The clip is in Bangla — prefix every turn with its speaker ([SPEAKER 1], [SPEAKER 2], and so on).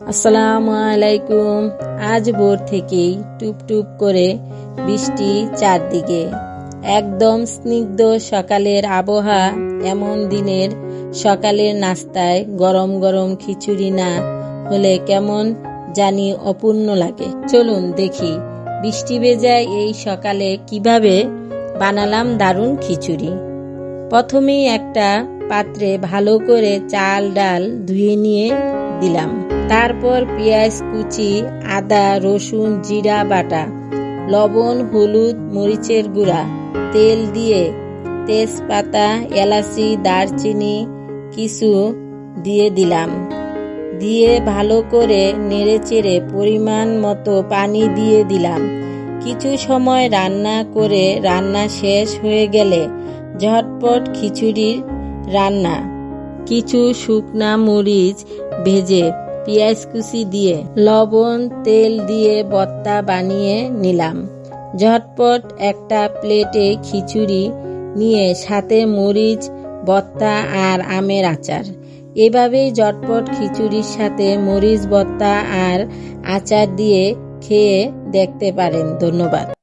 [SPEAKER 1] আসসালামু আলাইকুম। আজ ভোর থেকেই টুপ টুপ করে বৃষ্টি চারদিকে। একদম স্নিগ্ধ সকালের আবহাওয়া, এমন দিনের সকালের নাস্তায় গরম গরম খিচুড়ি না হলে কেমন জানি অপূর্ণ লাগে। চলুন দেখি বৃষ্টি ভেজায় এই সকালে কীভাবে বানালাম দারুণ খিচুড়ি। প্রথমেই একটা পাত্রে ভালো করে চাল ডাল ধুয়ে নিয়ে দিলাম। তারপর পেঁয়াজ, কুচি, আদা, রসুন, জিরা, বাটা, লবণ, হলুদ, মরিচের গুঁড়া, তেল দিয়ে তেজপাতা, এলাচি, দারচিনি কিছু দিয়ে দিলাম। দিয়ে ভালো করে নেড়েচেড়ে পরিমাণ মতো পানি দিয়ে দিলাম। কিছু সময় রান্না করে রান্না শেষ হয়ে গেলে ঝটপট খিচুড়ির রান্না। কিছু শুকনা মরিচ ভেজে পেঁয়াজ কুচি দিয়ে লবণ, তেল দিয়ে বত্তা বানিয়ে নিলাম। ঝটপট একটা প্লেটে খিচুড়ি নিয়ে সাথে মরিচ, বত্তা আর আমের আচার। এভাবেই ঝটপট খিচুড়ির সাথে মরিচ, বত্তা আর আচার দিয়ে খেয়ে দেখতে পারেন। ধন্যবাদ।